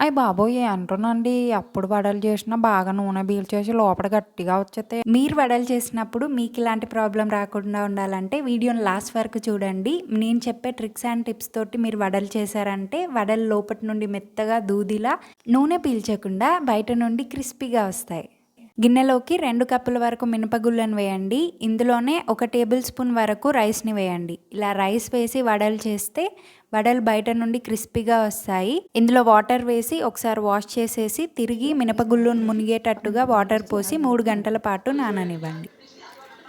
అవి బాబోయ్ అంటున్నాండి? అప్పుడు వడలు చేసినా బాగా నూనె పీల్చేసి లోపల గట్టిగా వచ్చేస్తే మీరు వడలు చేసినప్పుడు మీకు ఇలాంటి ప్రాబ్లం రాకుండా ఉండాలంటే వీడియోని లాస్ట్ వరకు చూడండి. నేను చెప్పే ట్రిక్స్ అండ్ టిప్స్ తోటి మీరు వడలు చేశారంటే వడలు లోపటి నుండి మెత్తగా దూదిలా నూనె పీల్చకుండా బయట నుండి క్రిస్పీగా వస్తాయి. గిన్నెలోకి రెండు కప్పుల వరకు మినపగుళ్ళను వేయండి. ఇందులోనే ఒక టేబుల్ స్పూన్ వరకు రైస్ని వేయండి. ఇలా రైస్ వేసి వడలు చేస్తే వడలు బయట నుండి క్రిస్పీగా వస్తాయి. ఇందులో వాటర్ వేసి ఒకసారి వాష్ చేసేసి తిరిగి మినపగుళ్ళను మునిగేటట్టుగా వాటర్ పోసి మూడు గంటల పాటు నాననివ్వండి.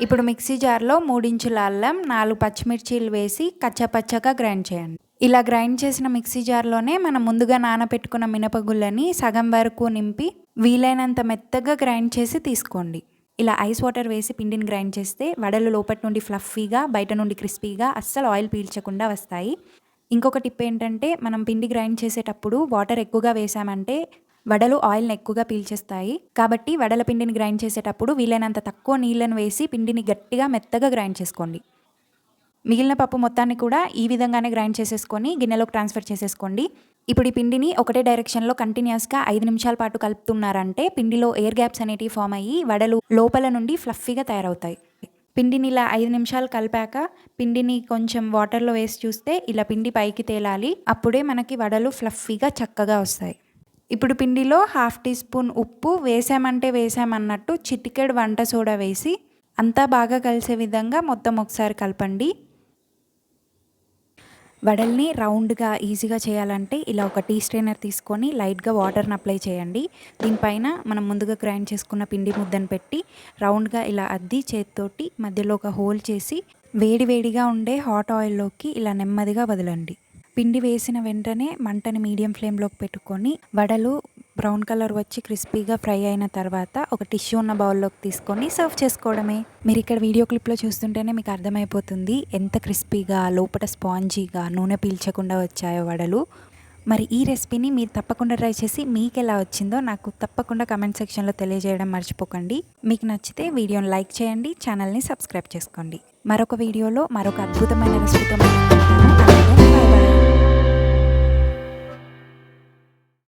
ఇప్పుడు మిక్సీ జార్లో మూడించుల అల్లం నాలుగు పచ్చిమిర్చీలు వేసి కచ్చపచ్చగా గ్రైండ్ చేయండి. ఇలా గ్రైండ్ చేసిన మిక్సీ జార్లోనే మనం ముందుగా నానబెట్టుకున్న మినపగుళ్ళని సగం వరకు నింపి వీలైనంత మెత్తగా గ్రైండ్ చేసి తీసుకోండి. ఇలా ఐస్ వాటర్ వేసి పిండిని గ్రైండ్ చేస్తే వడలు లోపటి నుండి ఫ్లఫీగా బయట నుండి క్రిస్పీగా అస్సలు ఆయిల్ పీల్చకుండా వస్తాయి. ఇంకొక టిప్ ఏంటంటే మనం పిండి గ్రైండ్ చేసేటప్పుడు వాటర్ ఎక్కువగా వేసామంటే వడలు ఆయిల్ని ఎక్కువగా పీల్చేస్తాయి. కాబట్టి వడల పిండిని గ్రైండ్ చేసేటప్పుడు వీలైనంత తక్కువ నీళ్ళను వేసి పిండిని గట్టిగా మెత్తగా గ్రైండ్ చేసుకోండి. మిగిలిన పప్పు మొత్తాన్ని కూడా ఈ విధంగానే గ్రైండ్ చేసేసుకొని గిన్నెలోకి ట్రాన్స్ఫర్ చేసేసుకోండి. ఇప్పుడు ఈ పిండిని ఒకటే డైరెక్షన్లో కంటిన్యూస్గా ఐదు నిమిషాల పాటు కలుపుతున్నారంటే పిండిలో ఎయిర్ గ్యాప్స్ అనేటివి ఫామ్ అయ్యి వడలు లోపల నుండి ఫ్లఫీగా తయారవుతాయి. పిండిని ఇలా ఐదు నిమిషాలు కలిపాక పిండిని కొంచెం వాటర్లో వేసి చూస్తే ఇలా పిండి పైకి తేలాలి. అప్పుడే మనకి వడలు ఫ్లఫీగా చక్కగా వస్తాయి. ఇప్పుడు పిండిలో హాఫ్ టీ స్పూన్ ఉప్పు వేసామంటే వేసామన్నట్టు చిటికెడు వంట సోడా వేసి అంతా బాగా కలిసే విధంగా మొత్తం ఒకసారి కలపండి. వడల్ని రౌండ్గా ఈజీగా చేయాలంటే ఇలా ఒక టీ స్ట్రైనర్ తీసుకొని లైట్గా వాటర్ని అప్లై చేయండి. దీనిపైన మనం ముందుగా గ్రైండ్ చేసుకున్న పిండి ముద్దను పెట్టి రౌండ్గా ఇలా అద్ది చేతితోటి మధ్యలో ఒక హోల్ చేసి వేడి వేడిగా ఉండే హాట్ ఆయిల్లోకి ఇలా నెమ్మదిగా వదలండి. పిండి వేసిన వెంటనే మంటని మీడియం ఫ్లేమ్లోకి పెట్టుకొని వడలు బ్రౌన్ కలర్ వచ్చి క్రిస్పీగా ఫ్రై అయిన తర్వాత ఒక టిష్యూ ఉన్న బౌల్లోకి తీసుకొని సర్వ్ చేసుకోవడమే. మీరు ఇక్కడ వీడియో క్లిప్లో చూస్తుంటేనే మీకు అర్థమైపోతుంది ఎంత క్రిస్పీగా లోపల స్పాంజీగా నూనె పీల్చకుండా వచ్చాయో వడలు. మరి ఈ రెసిపీని మీరు తప్పకుండా ట్రై చేసి మీకు ఎలా వచ్చిందో నాకు తప్పకుండా కమెంట్ సెక్షన్లో తెలియజేయడం మర్చిపోకండి. మీకు నచ్చితే వీడియోని లైక్ చేయండి ఛానల్ని సబ్స్క్రైబ్ చేసుకోండి. మరొక వీడియోలో మరొక అద్భుతమైన రెసిపీతో